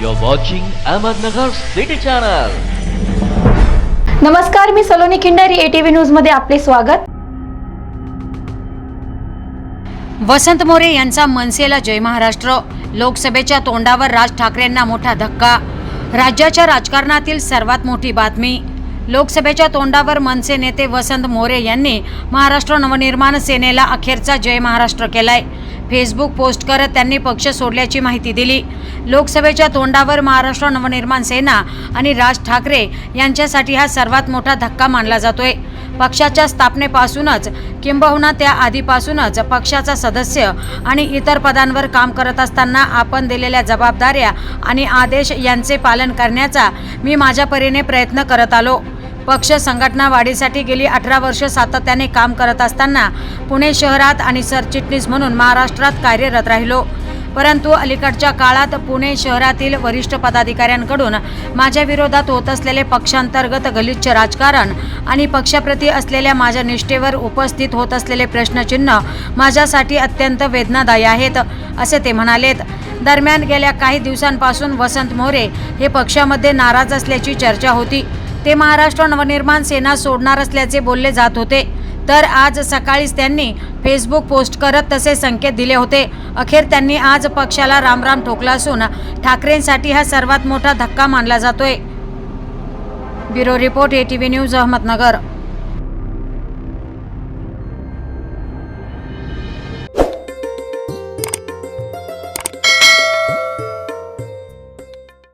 You're watching Ahmednagar City Channel. नमस्कार मी Saloni Khindari ATV न्यूजमध्ये आपले स्वागत. वसंत मोरे यांचा मनसेला जय महाराष्ट्र. लोकसभेच्या तोंडावर राज ठाकरेंना मोठा धक्का. राज्याच्या राजकारणातील सर्वात मोठी बातमी. लोकसभेच्या तोंडावर मनसे नेते वसंत मोरे यांनी महाराष्ट्र नवनिर्माण सेनेला अखेरचा जय महाराष्ट्र केलाय. फेसबुक पोस्ट करत त्यांनी पक्ष सोडल्याची माहिती दिली. लोकसभेच्या तोंडावर महाराष्ट्र नवनिर्माण सेना आणि राज ठाकरे यांच्यासाठी हा सर्वात मोठा धक्का मानला जातोय. पक्षाच्या स्थापनेपासूनच किंबहुना त्या आधीपासूनच पक्षाचा सदस्य आणि इतर पदांवर काम करत असताना आपण दिलेल्या जबाबदाऱ्या आणि आदेश यांचे पालन करण्याचा मी माझ्या परीने प्रयत्न करत आलो. पक्ष संघटना वाढीसाठी गेली अठरा वर्ष सातत्याने काम करत असताना पुणे शहरात आणि सरचिटणीस म्हणून महाराष्ट्रात कार्यरत राहिलो. परंतु अलीकडच्या काळात पुणे शहरातील वरिष्ठ पदाधिकाऱ्यांकडून माझ्या विरोधात होत असलेले पक्षांतर्गत गलिच्छ राजकारण आणि पक्षाप्रती असलेल्या माझ्या निष्ठेवर उपस्थित होत असलेले प्रश्नचिन्ह माझ्यासाठी अत्यंत वेदनादायी आहेत असे ते म्हणालेत. दरम्यान गेल्या काही दिवसांपासून वसंत मोरे हे पक्षामध्ये नाराज असल्याची चर्चा होती. ते महाराष्ट्र नवनिर्माण सेना सोडणार असल्याचे बोलले जात होते. तर आज सकाळीच त्यांनी फेसबुक पोस्ट करत तसे संकेत दिले होते. अखेर त्यांनी आज पक्षाला रामराम ठोकला असून ठाकरेंसाठी हा सर्वात मोठा धक्का मानला जातोय. Bureau report A T V news Ahmednagar.